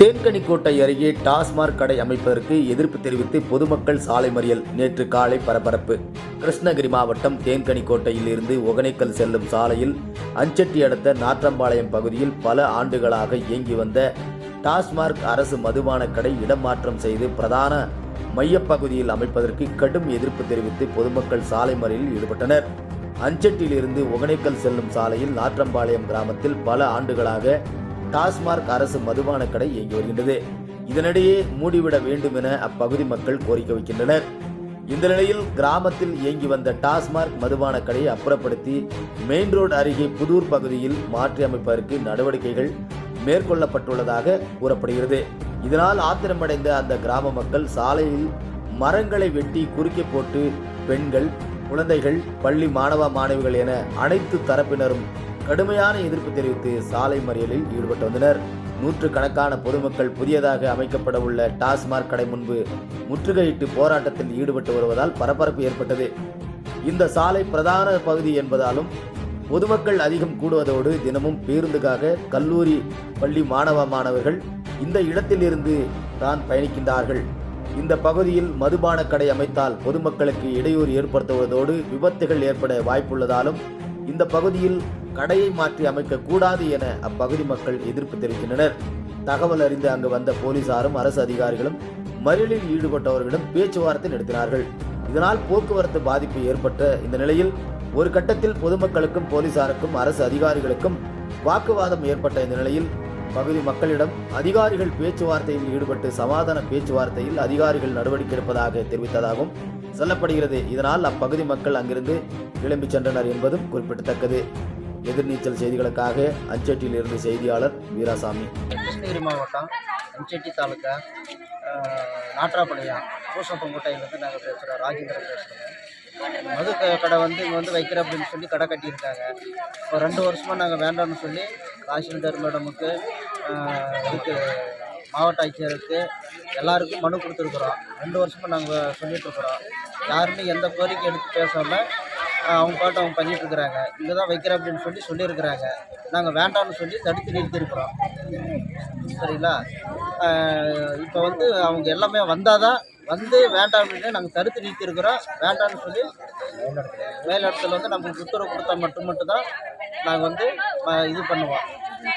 தேன்கனிக்கோட்டை அருகே டாஸ்மாக் கடை அமைப்பதற்கு எதிர்ப்பு தெரிவித்து பொதுமக்கள் சாலை மறியல். நேற்று காலை பரபரப்பு. கிருஷ்ணகிரி மாவட்டம் தேன்கனிக்கோட்டையில் இருந்து ஒகனைக்கல் செல்லும் சாலையில் அஞ்சட்டி அடுத்த நாற்றம்பாளையம் பகுதியில் பல ஆண்டுகளாக இயங்கி வந்த டாஸ்மாக் அரசு மதுபான கடை இடமாற்றம் செய்து பிரதான மையப்பகுதியில் அமைப்பதற்கு கடும் எதிர்ப்பு தெரிவித்து பொதுமக்கள் சாலை மறியலில் ஈடுபட்டனர். அஞ்சட்டியிலிருந்து ஒகனைக்கல் செல்லும் சாலையில் நாற்றம்பாளையம் கிராமத்தில் பல ஆண்டுகளாக டாஸ்மார்க் அரசு மதுபான கடை இயங்கி வருகின்றது. இதனிடையே மூடிவிட வேண்டும் என அப்பகுதி மக்கள் கோரிக்கை வைக்கின்றனர். இந்த நிலையில் கிராமத்தில் இயங்கி வந்த டாஸ்மாக் மதுபான கடையை அப்புறப்படுத்தி மெயின் ரோடு அருகே புதூர் பகுதியில் மாற்றி அமைப்பதற்கு நடவடிக்கைகள் மேற்கொள்ளப்பட்டுள்ளதாக கூறப்படுகிறது. இதனால் ஆத்திரமடைந்த அந்த கிராம மக்கள் சாலையில் மரங்களை வெட்டி குறுக்கே போட்டு பெண்கள் குழந்தைகள் பள்ளி மாணவ மாணவிகள் என அனைத்து தரப்பினரும் கடுமையான எதிர்ப்பு தெரிவித்து சாலை மறியலில் ஈடுபட்டு வந்தனர். நூற்றுக்கணக்கான பொதுமக்கள் புதியதாக அமைக்கப்பட உள்ள டாஸ்மாக் கடை முன்பு முற்றுகையிட்டு போராட்டத்தில் ஈடுபட்டு வருவதால் பரபரப்பு ஏற்பட்டது. இந்த சாலை பிரதான பகுதி என்பதாலும் பொதுமக்கள் அதிகம் கூடுவதோடு தினமும் பேருந்துக்காக கல்லூரி பள்ளி மாணவ மாணவர்கள் இந்த இடத்திலிருந்து தான் பயணிக்கின்றார்கள். இந்த பகுதியில் மதுபான கடை அமைத்தால் பொதுமக்களுக்கு இடையூறு ஏற்படுத்துவதோடு விபத்துகள் ஏற்பட வாய்ப்புள்ளதாலும் இந்த பகுதியில் கடையை மாற்றி அமைக்க கூடாது என அப்பகுதி மக்கள் எதிர்ப்பு தெரிவிக்கின்றனர். தகவல் அறிந்து அங்கு வந்த போலீசாரும் அரசு அதிகாரிகளும் மறியலில் ஈடுபட்டவர்களிடம் பேச்சுவார்த்தை நடத்தினார்கள். இதனால் போக்குவரத்து பாதிப்பு ஏற்பட்ட இந்த நிலையில் ஒரு கட்டத்தில் பொதுமக்களுக்கும் போலீசாருக்கும் அரசு அதிகாரிகளுக்கும் வாக்குவாதம் ஏற்பட்ட இந்த நிலையில் பகுதி மக்களிடம் அதிகாரிகள் பேச்சுவார்த்தையில் ஈடுபட்டு சமாதான பேச்சுவார்த்தையில் அதிகாரிகள் நடவடிக்கை எடுப்பதாக தெரிவித்ததாகவும் சொல்லப்படுகிறது. இதனால் அப்பகுதி மக்கள் அங்கிருந்து கிளம்பி சென்றனர் என்பதும் குறிப்பிடத்தக்கது. எதிர்நீச்சல் செய்திகளுக்காக அஞ்சட்டியிலிருந்து செய்தியாளர் வீராசாமி. கிருஷ்ணகிரி மாவட்டம் அஞ்செட்டி தாலுக்கா ஆஹ், நாட்ராப்பாளையம் பூசப்பங்கோட்டையிலேருந்து நாங்கள் பேசுகிறோம் ராஜேந்திரன் பேசுகிறோம் மது கடை வந்து இங்கே வந்து வைக்கிற அப்படின்னு சொல்லி கடை கட்டியிருக்காங்க. இப்போ ரெண்டு வருஷமாக நாங்கள் வேண்டாம்னு சொல்லி தாசில்தார் மேடமுக்கு இதுக்கு மாவட்ட ஆட்சியருக்கு எல்லாருக்கும் மனு கொடுத்துருக்குறோம். ரெண்டு வருஷமாக நாங்கள் சொல்லிகிட்ருக்குறோம் யாருமே எந்த கோரிக்கை எடுத்து பேசாமல் அவங்க பாட்டு அவங்க பண்ணிகிட்ருக்குறாங்க இங்கே தான் வைக்கிறேன் அப்படின்னு சொல்லி சொல்லியிருக்கிறாங்க. நாங்கள் வேண்டாம்னு சொல்லி தடுத்து நிறுத்தியிருக்கிறோம். சரிங்களா? இப்போ வந்து அவங்க எல்லாமே வந்தால் தான் வந்து வேண்டாம் அப்படின்னு நாங்கள் தடுத்து நிறுத்தியிருக்கிறோம். வேண்டாம்னு சொல்லி மேலிடத்துல வந்து நமக்கு உத்தரவு கொடுத்தா மட்டும் மட்டும் தான் நாங்கள் வந்து இது பண்ணுவோம்.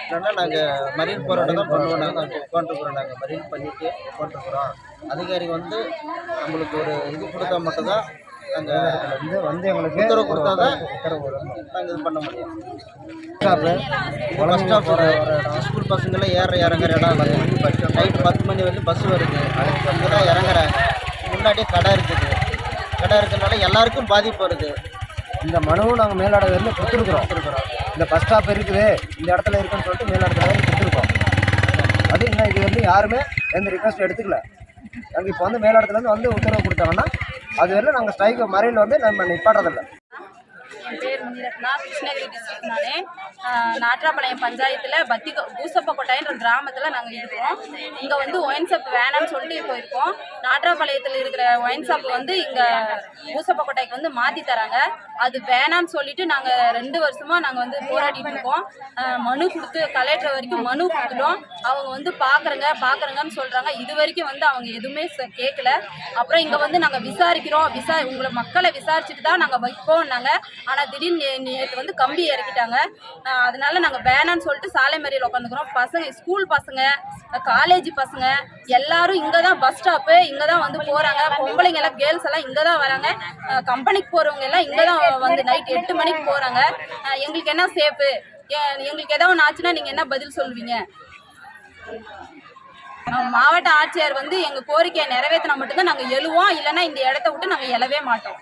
இல்லைன்னா நாங்கள் மறியல் போராட்டம் தான் பண்ணுவோம். நாங்கள் உட்காந்துருக்குறோம் நாங்கள் மறியல் பண்ணிட்டு உட்காந்துருக்குறோம் அதிகாரி வந்து நம்மளுக்கு ஒரு இது கொடுத்தா மட்டும்தான் நாங்கள் வந்து வந்து எங்களுக்கு உத்தரவு கொடுத்தா தான் உத்தரவு நாங்கள் இது பண்ண முடியும். பஸ் ஸ்டாப் ஸ்கூல் பசங்களாம் ஏற இறங்குற இடம் நைட்டு பத்து மணி வரைக்கும் பஸ் வருது. இங்கே தான் இறங்குறாங்க. முன்னாடியே கடை இருக்குது. கடை இருக்கிறதுனால எல்லாருக்கும் பாதிப்பு வருது. இந்த மனுவும் நாங்கள் மேலாடகர்ல கொடுத்துருக்குறோம் கொடுத்துருக்குறோம். இந்த பஸ் ஸ்டாப் இருக்குது. இந்த இடத்துல இருக்குன்னு சொல்லிட்டு மேலாடகர் கொடுத்துருக்கோம். அது இன்னும் இது வந்து யாருமே எந்த ரிக்வஸ்ட் எடுத்துக்கல. நாங்கள் இப்போ வந்து மேலாடத்துலேருந்து வந்து உத்தரவு கொடுத்தாங்கன்னா அது வரையிலும் நாங்கள் ஸ்ட்ரைக்கு மறையில் வந்து நம்ம நிப்பாட்டுறதில்ல. பேர் முனிரத்னா கிருஷ்ணகிரி டிஸ்ட்ரிக்ட்னாலே நாட்ராபாளையம் பஞ்சாயத்தில் பத்தி பூசப்பக்கோட்டைன்ற கிராமத்தில் நாங்கள் இருக்கோம். இங்கே வந்து ஒயின் ஷாப் வேணாம்னு சொல்லிட்டு போயிருக்கோம் இருக்கோம். நாட்ராபாளையத்தில் இருக்கிற ஒயின் ஷாப் வந்து இங்கே பூசப்பக்கோட்டைக்கு வந்து மாற்றி தராங்க. அது வேணாம்னு சொல்லிட்டு நாங்கள் ரெண்டு வருஷமாக நாங்கள் வந்து போராடிட்டு இருக்கோம். மனு கொடுத்து கலெக்டர் வரைக்கும் மனு கொடுத்துட்டோம். அவங்க வந்து பார்க்குறங்க பார்க்குறங்கன்னு சொல்கிறாங்க இது வரைக்கும் வந்து அவங்க எதுவுமே கேட்கல அப்புறம் இங்கே வந்து நாங்கள் விசாரிக்கிறோம். விசா உங்களை மக்களை விசாரிச்சுட்டு தான் நாங்கள் வைப்போம்னாங்க. ஆனால் திடீர்னு நே- வந்து கம்பி இறக்கிட்டாங்க. அதனால நாங்கள் வேணான்னு சொல்லிட்டு சாலை மறியல் உட்காந்துக்கிறோம். பசங்க ஸ்கூல் பசங்க காலேஜ் பசங்க எல்லாரும் இங்கே தான் பஸ் ஸ்டாப்பு இங்கே தான் வந்து போகிறாங்க பொம்பளைங்க எல்லாம் கேர்ள்ஸ் எல்லாம் இங்கே தான் வராங்க கம்பெனிக்கு போகிறவங்க எல்லாம் இங்கே தான் வந்து நைட் எட்டு மணிக்கு போகிறாங்க எங்களுக்கு என்ன சேஃபு எங்களுக்கு ஏதாவது ஒன்று ஆச்சுன்னா நீங்கள் என்ன பதில் சொல்லுவீங்க மாவட்ட ஆட்சியர் வந்து எங்கள் கோரிக்கையை நிறைவேற்றினா மட்டும்தான் நாங்கள் எழுவோம். இல்லைன்னா இந்த இடத்த விட்டு நாங்கள் எழவே மாட்டோம்.